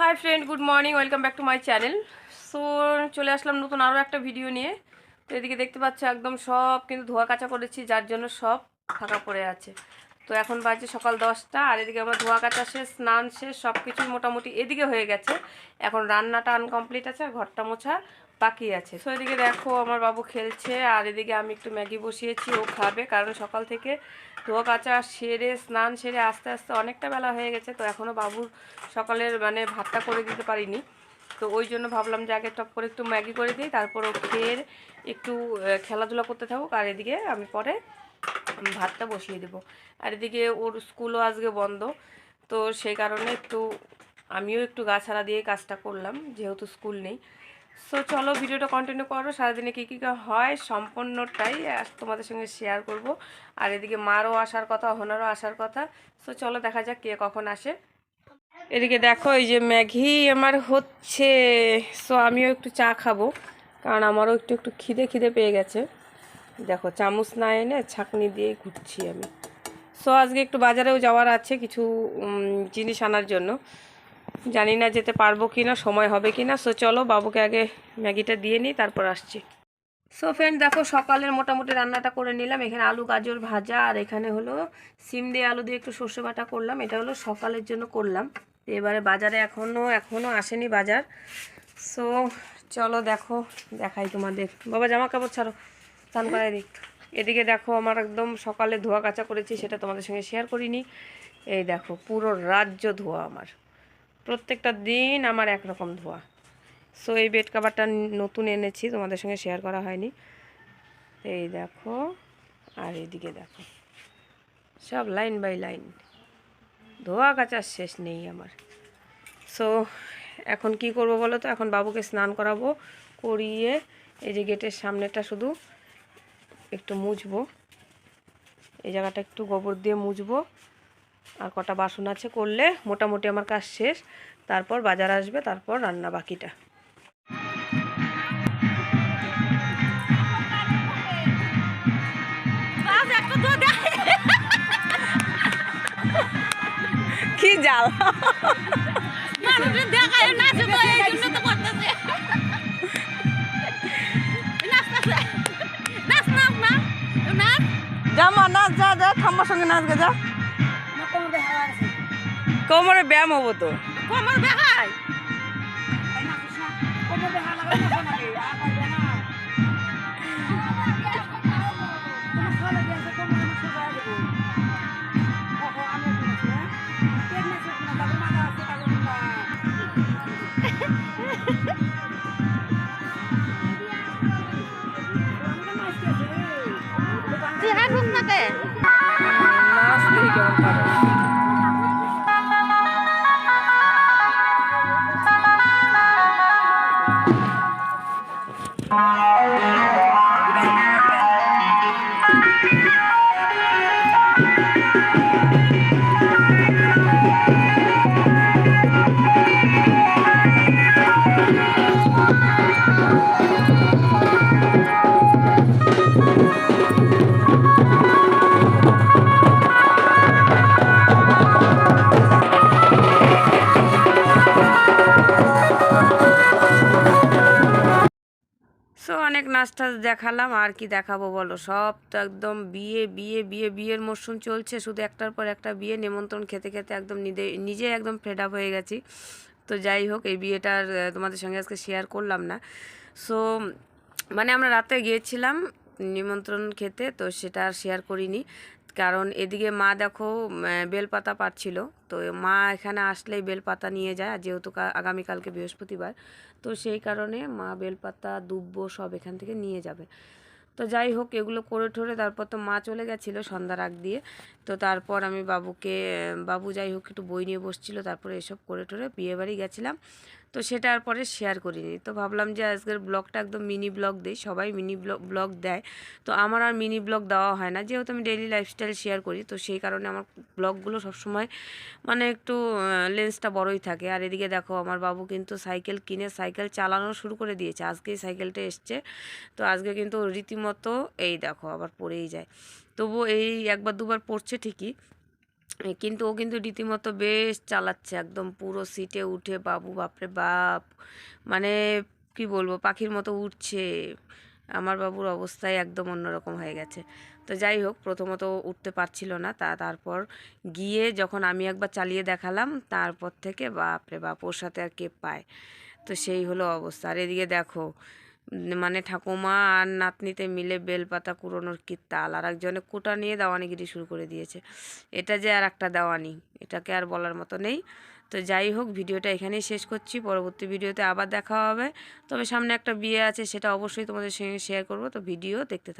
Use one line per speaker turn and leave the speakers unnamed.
Hi friend good morning welcome back to my channel so চলে আসলাম নতুন আরও একটা ভিডিও নিয়ে। তো এদিকে দেখতে পাচ্ছ একদম সব কিন্তু ধোয়া কাচা করেছি, যার জন্য সব ফাঁকা পড়ে আছে। তো এখন বাজে সকাল দশটা, আর এদিকে আমার ধোয়া কাচা শেষ, স্নান শেষ সব কিছুই মোটামুটি এদিকে হয়ে গেছে। এখন রান্নাটা আনকমপ্লিট আছে, আর ঘরটা মোছা। বাকি আছে। তো এদিকে দেখো আমার বাবু খেলছে, আর এদিকে আমি একটু ম্যাগি বসিয়েছি, ও খাবে, কারণ সকাল থেকে ধোয়া কাচা সেরে, স্নান সেরে আস্তে আস্তে অনেকটা বেলা হয়ে গেছে, তো এখনও বাবুর সকালের মানে ভাতটা করে দিতে পারিনি। তো ওই জন্য ভাবলাম যে আগে টপ করে একটু ম্যাগি করে দিই, তারপর ও খেয়ে একটু খেলাধুলা করতে থাকুক, আর এদিকে আমি পরে ভাতটা বসিয়ে দেবো। আর এদিকে ওর স্কুলও আজকে বন্ধ, তো সেই কারণে একটু আমিও একটু গাছাড়া দিয়ে কাজটা করলাম, যেহেতু স্কুল নেই। সো চলো ভিডিওটা কন্টিনিউ করো। সারাদিনে কী কী হয় সম্পূর্ণটাই তোমাদের সঙ্গে শেয়ার করব। আর এদিকে মারও আসার কথা ওনারও আসার কথা। সো চলো দেখা যাক কে কখন আসে। এদিকে দেখো, এই যে ম্যাগি আমার হচ্ছে। সো আমিও একটু চা খাব, কারণ আমারও একটু একটু খিদে খিদে পেয়ে গেছে। দেখো, চামচ না এনে ছাঁকনি দিয়ে ঘুরছি আমি। সো আজকে একটু বাজারেও যাওয়ার আছে কিছু জিনিস আনার জন্য। জানি না যেতে পারব কি না সময় হবে কি না সো চলো বাবুকে আগে ম্যাগিটা দিয়ে নিই, তারপর আসছি। সো ফ্রেন্ড দেখো সকালের মোটামুটি রান্নাটা করে নিলাম। এখানে আলু, গাজর ভাজা, আর এখানে হলো সিম দিয়ে আলু দিয়ে একটু সর্ষে বাটা করলাম। এটা হলো সকালের জন্য করলাম। এবারে বাজারে এখনও এখনও আসেনি বাজার। সো চলো দেখো, দেখাই তোমাদের। বাবা, জামা কাপড় ছাড়ো। স্নান করাই দিক। এদিকে দেখো আমার একদম সকালে ধোয়া কাচা করেছি, সেটা তোমাদের সঙ্গে শেয়ার করিনি। এই দেখো, পুরো রাজ্য ধোয়া আমার। প্রত্যেকটা দিন আমার একরকম ধোয়া। সো এই বেড কাভারটা নতুন এনেছি, তোমাদের সঙ্গে শেয়ার করা হয়নি। এই দেখো, আর এইদিকে দেখো। সব লাইন বাই লাইন ধোয়া কাচার শেষ নেই আমার। সো এখন কি করব বলো তো? এখন বাবুকে স্নান করাবো, করিয়ে এই যে গেটের সামনেটা শুধু একটু মুছবো। এই জায়গাটা একটু গোবর দিয়ে মুছবো। আর কটা বাসন আছে করলে মোটামুটি আমার কাজ শেষ। তারপর বাজার আসবে তারপর রান্না বাকিটা। কি জাল।
মানুষের দেখায় নাচে
যা যা ঠাম্মার সঙ্গে নাচ গে যা। কোমরে ব্যায়াম হব তো।
কোমর দেখায় তুই
সো টাচ দেখালাম, আর কি দেখাবো বলো? সব তো একদম বিয়ে বিয়ে বিয়ে, বিয়ের মরশুম চলছে। শুধু একটার পর একটা বিয়ে নিমন্ত্রণ খেতে খেতে একদম নিজে নিজে একদম ফেড আপ হয়ে গেছি। তো যাই হোক, এই বিয়েটার তোমাদের সঙ্গে আজকে শেয়ার করলাম না। সো মানে আমরা রাতে গিয়েছিলাম নিমন্ত্রণ খেতে, তো সেটা আর শেয়ার করিনি। কারণ এদিকে মা দেখো বেলপাতা পাচ্ছিল তো মা এখানে আসলেই বেলপাতা নিয়ে যায়, আর যেহেতু আগামীকালকে বৃহস্পতিবার, তো সেই কারণে মা বেলপাতা, দুব্বো সব এখান থেকে নিয়ে যাবে। তো যাই হোক, এগুলো করে ঠরে তারপর তো মা চলে গেছিল সন্ধ্যার আগ দিয়ে। তো তারপর আমি বাবুকে বাবু যাই হোক একটু বই নিয়ে বসছিল, তারপরে এসব করে ঠরে বিয়ে বাড়ি গেছিলাম। তো সেটা আর পরে শেয়ার করিনি। তো ভাবলাম যে আজকের ব্লগটা একদম মিনি ব্লগ দিই, সবাই মিনি ব্লগ দেয়। তো আমার আর মিনি ব্লগ দেওয়া হয় না, যেহেতু আমি ডেইলি লাইফস্টাইল শেয়ার করি, তো সেই কারণে আমার ব্লগগুলো সবসময় মানে একটু লেন্সটা বড়ই থাকে। আর এদিকে দেখো, আমার বাবু কিন্তু সাইকেল কিনে সাইকেল চালানো শুরু করে দিয়েছে। আজকেই সাইকেলটা এসছে। তো আজকে কিন্তু রীতিমতো এই দেখো, আবার পড়েই যায়। তবু এই একবার দুবার পড়ছে ঠিকই। কিন্তু ও কিন্তু রীতিমতো বেশ চালাচ্ছে একদম পুরো সিটে উঠে, বাবু বাপরে বাপ। মানে কি বলব, পাখির মতো উঠছে। আমার বাবুর অবস্থায় একদম অন্যরকম হয়ে গেছে। তো যাই হোক, প্রথমত উঠতে পারছিল না, তা তারপর গিয়ে যখন আমি একবার চালিয়ে দেখালাম, তারপর থেকে বাপরে বাপ, ওর সাথে আর কে পায়? তো সেই হলো অবস্থা। আর এদিকে দেখো মানে ঠাকুমা আর নাতনিতে মিলে বেলপাতা কুড়োনোর কি তাল? আর একজনে কোটা নিয়ে দাওয়ানিগিরি শুরু করে দিয়েছে। এটা যে আর একটা দাওয়ানি, এটাকে আর বলার মতো নেই। তো যাই হোক, ভিডিওটা এখানেই শেষ করছি। পরবর্তী ভিডিওতে আবার দেখা হবে। তবে সামনে একটা বিয়ে আছে, সেটা অবশ্যই তোমাদের সঙ্গে শেয়ার করব। তো ভিডিও দেখতে